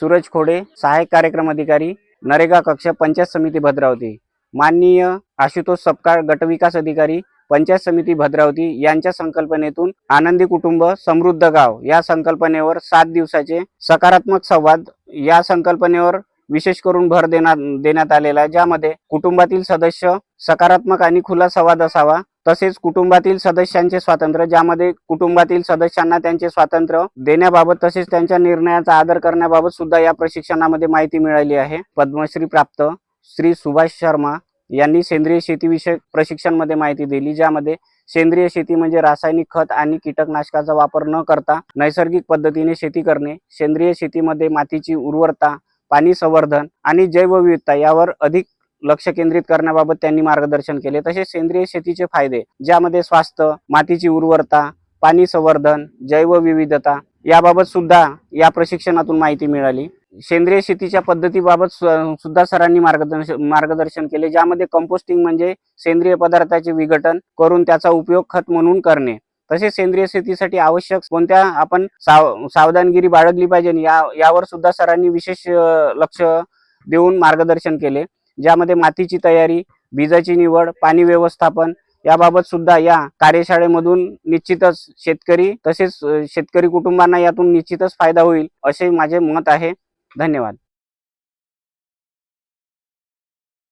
सूरज खोडे सहाय्यक कार्यक्रम अधिकारी नरेगा कक्ष पंचायत समिती भद्रावती. माननीय आशुतोष सपकाळ गटविकास अधिकारी पंचायत समिती भद्रावती यांच्या संकल्पनेतून आनंदी कुटुंब समृद्ध गाव या संकल्पनेवर सात दिवसाचे सकारात्मक संवाद या संकल्पनेवर विशेष करून भर देण्यात देण्यात आलेला आहे. ज्यामध्ये कुटुंबातील सदस्य सकारात्मक आणि खुला संवाद असावा. तसेच कुटुंबातील सदस्यांचे स्वातंत्र्य ज्यामध्ये कुटुंबातील सदस्यांना त्यांचे स्वातंत्र्य देण्याबाबत तसेच त्यांच्या निर्णयाचा आदर करण्याबाबत सुद्धा या प्रशिक्षणामध्ये माहिती मिळाली आहे. पद्मश्री प्राप्त श्री सुभाष शर्मा यांनी सेंद्रिय शेतीविषयक प्रशिक्षणमध्ये माहिती दिली ज्यामध्ये सेंद्रिय शेती म्हणजे रासायनिक खत आणि कीटकनाशकाचा वापर न करता नैसर्गिक पद्धतीने शेती करणे सेंद्रिय शेतीमध्ये मातीची उर्वरता पाणी संवर्धन आणि जैवविविधता यावर अधिक लक्ष केंद्रित करण्याबाबत त्यांनी मार्गदर्शन केले. तसेच सेंद्रिय शेतीचे फायदे ज्यामध्ये स्वास्थ्य मातीची उर्वरता पाणी संवर्धन जैवविविधता याबाबत सुद्धा या प्रशिक्षणातून माहिती मिळाली. सेंद्रिय शेतीच्या पद्धतीबाबत सुद्धा सरांनी मार्गदर्शन मार्गदर्शन केले ज्यामध्ये कंपोस्टिंग म्हणजे सेंद्रिय पदार्थाचे विघटन करून त्याचा उपयोग खत म्हणून करणे. तसेच सेंद्रिय शेतीसाठी आवश्यक कोणत्या आपण साव सावधानगिरी बाळगली पाहिजे या यावर सुद्धा सरांनी विशेष लक्ष देऊन मार्गदर्शन केले. ज्यामध्ये मातीची तयारी बीजाची निवड पाणी व्यवस्थापन याबाबत सुद्धा या कार्यशाळेमधून निश्चितच शेतकरी तसेच शेतकरी कुटुंबांना यातून निश्चितच फायदा होईल असे माझे मत आहे. धन्यवाद.